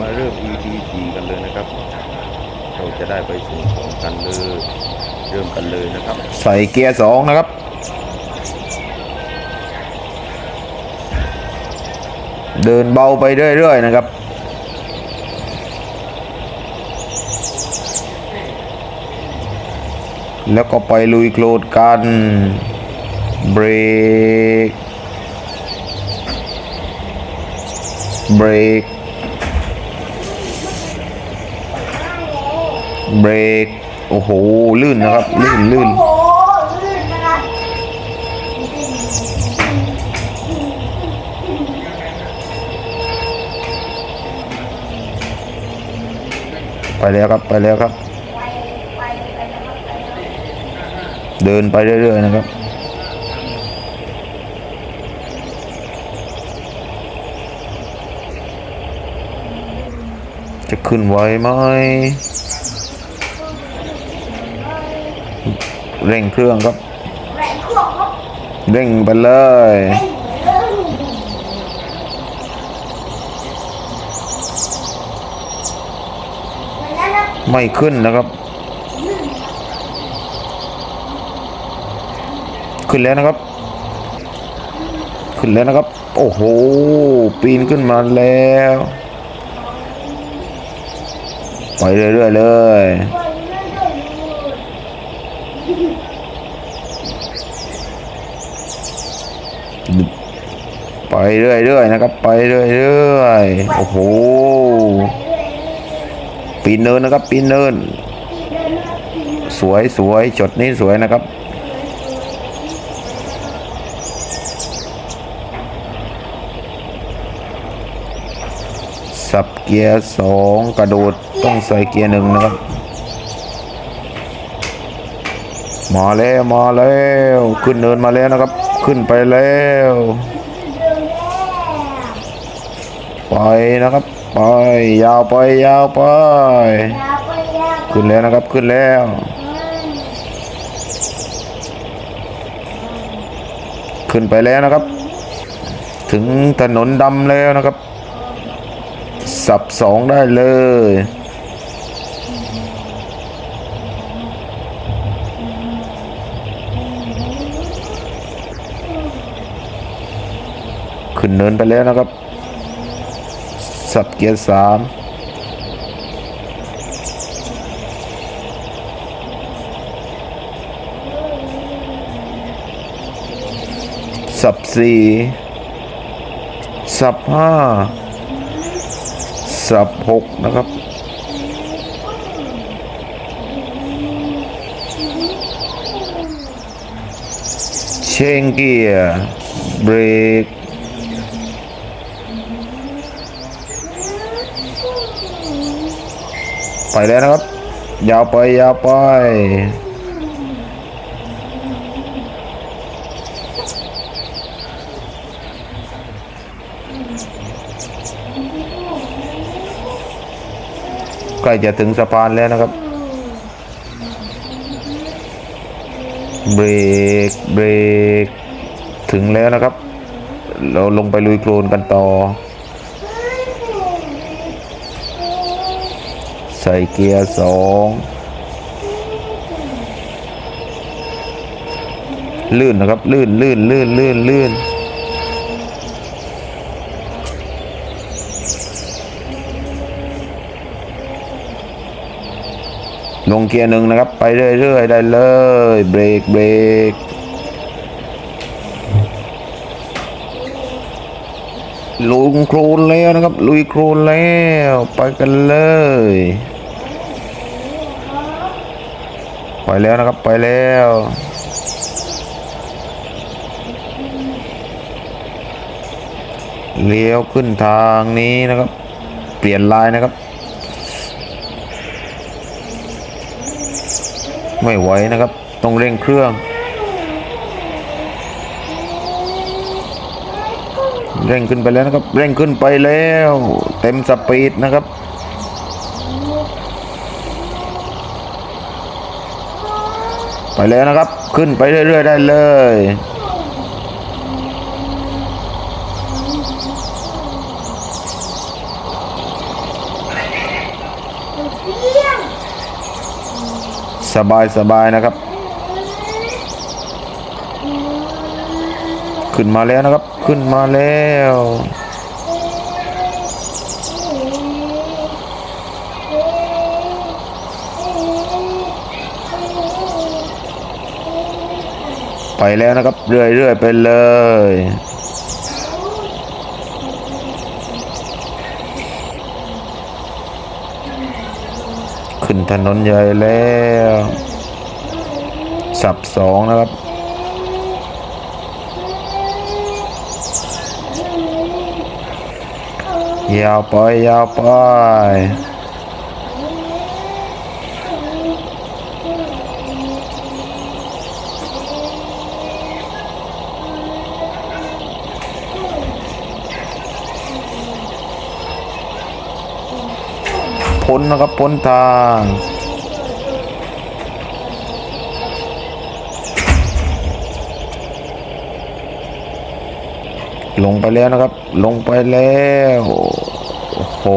มาเริ่ม EP 4กันเลยนะครับ เราจะได้ไปส่งของกันเลยเริ่มกันเลยนะครับ ใส่เกียร์สองนะครับ เดินเบาไปเรื่อยๆนะครับแล้วก็ไปลุยโคลดกันเบรกเบรก เบรก โอ้โห ลื่นนะครับ ลื่นลื่นไปแล้วครับ ไปแล้วครับ เดินไปเรื่อยๆนะครับจะขึ้นไวไหม เร่งเครื่องครับแรงเครื่องครับ เร่งไปเลยเร่งเร่งไปแล้วนะไม่ขึ้นนะครับ ขึ้นแล้วนะครับ ขึ้นแล้วนะครับ โอ้โห ปีนขึ้นมาแล้ว ไปเรื่อยๆเลยไปเรื่อยๆเลย ไปเรื่อยๆนะครับ ไปเรื่อยๆโอ้โหปีนเนินนะครับ ปีนเนิน สวยสวยจดนี้สวยนะครับ สับเกียร์สองกระโดดต้องใส่เกียร์หนึ่งนะครับมาแล้วมาแล้ว ขึ้นเนินมาแล้วนะครับ ขึ้นไปแล้ว ไปนะครับไปยาวไปยาวไปยาวไปยาวขึ้นแล้วนะครับขึ้นแล้วขึ้นไปแล้วนะครับ ถึงถนนดำแล้วนะครับ สับสองได้เลย ขึ้นเนินไปแล้วนะครับ สับเกียร์สามสับสี่สับห้าสับหกนะครับ เชงเกียร์เบรก ไปแล้วนะครับ ยาวไปยาวไปใกล้จะถึงสะพานแล้วนะครับ เบรก เบรก ถึงแล้วนะครับ เราลงไปลุยโคลนกันต่อ ใส่เกียร์สองลื่นนะครับ ลื่นลื่นลื่นลื่นลื่นลงเกียร์หนึ่งนะครับ ไปเรื่อยๆ ได้เลย เบรกเบรก ลุยโครนแล้วนะครับ ลุยโครนแล้วไปกันเลย ไปแล้วนะครับไปแล้วเลี้ยวขึ้นทางนี้นะครับ เปลี่ยนลายนะครับ ไม่ไหวนะครับ ต้องเร่งเครื่อง เร่งขึ้นไปแล้วนะครับ เร่งขึ้นไปแล้ว เต็มสปีดนะครับไปแล้วนะครับ ขึ้นไปเรื่อย ๆ ได้เลยเยี่ยมสบายสบายนะครับ ขึ้นมาแล้วนะครับ ขึ้นมาแล้วไปแล้วนะครับ เรื่อยๆไปเลย ขึ้นถนนใหญ่แล้ว สับสองนะครับ ยาวไปยาวไปพ้นนะครับพ้นทางลงไปแล้วนะครับ ลงไปแล้ว ไป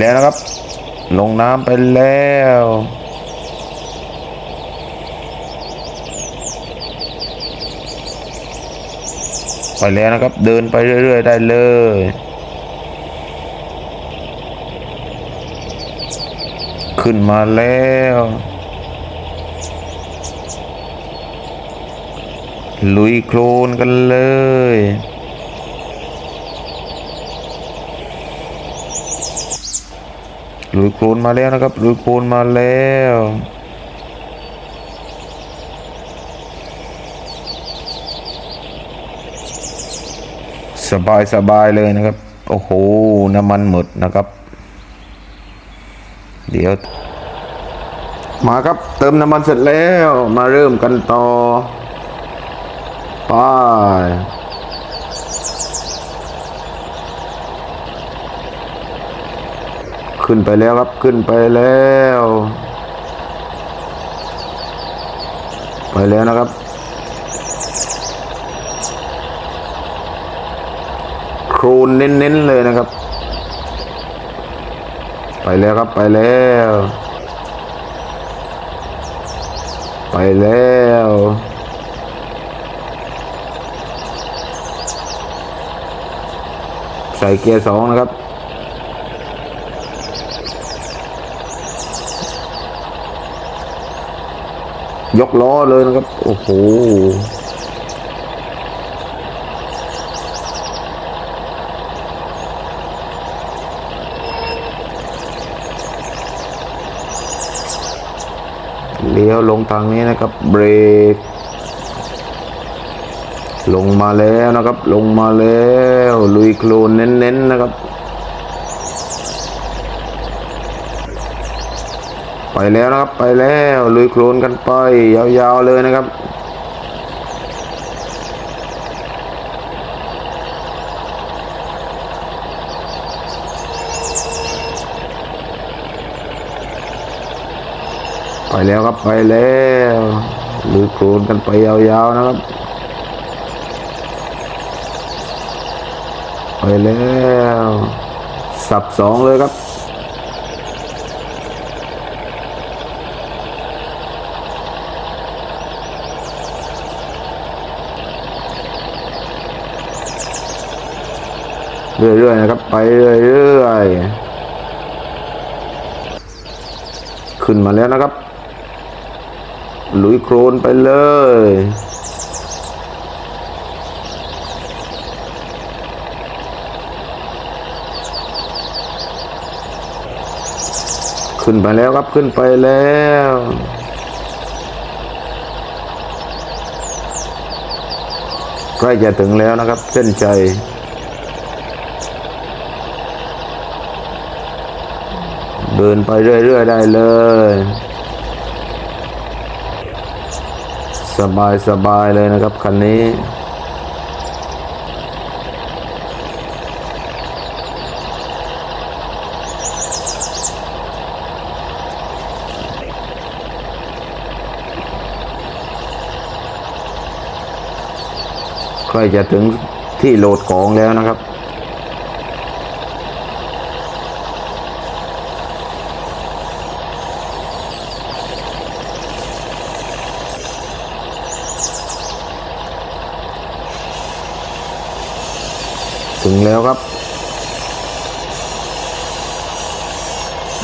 แล้วนะครับ ลงน้ำไปแล้วไปแล้วนะครับ เดินไปเรื่อย ๆ ได้เลย ขึ้นมาแล้ว ลุยโคลนกันเลย ลุยโคลนมาแล้วนะครับ ลุยโคลนมาแล้วสบายสบายเลยนะครับ โอ้โห น้ำมันหมดนะครับ เดี๋ยว มาครับเติมน้ำมันเสร็จแล้วมาเริ่มกันต่อไปขึ้นไปแล้วครับขึ้นไปแล้ว ไปแล้วนะครับ โครนเน้นๆเลยนะครับ ไปแล้วครับไปแล้ว ไป แล้ว ใส่เกียร์สองนะครับ ยกล้อเลยนะครับ โอ้โห ลี้ยวลงทางนี้นะครับเบรก ลงมาแล้วนะครับ ลงมาแล้วลุยโคลนเน้นๆนะครับ ไปแล้วนะครับไปแล้วลุยโคลนกันไปยาวๆเลยนะครับ ไปแล้วครับไปแล้วลุยโคลนกันไปยาวๆนะครับ ไปแล้วสับสองเลยครับเรื่อยๆนะครับ ไปเรื่อยๆขึ้นมาแล้วนะครับ ลุยโครนไปเลย ขึ้นไปแล้วครับขึ้นไปแล้วใกล้จะถึงแล้วนะครับ เส้นชัยเดินไปเรื่อย ๆ ได้เลย สบายสบายเลยนะครับคันนี้ใกล้จะถึงที่โหลดของแล้วนะครับ ถึงแล้วครับ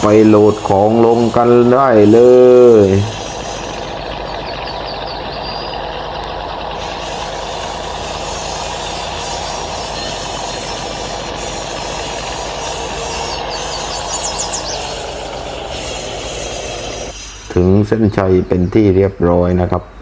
ไปโหลดของลงกันได้เลยถึงเส้นชัยเป็นที่เรียบร้อยนะครับ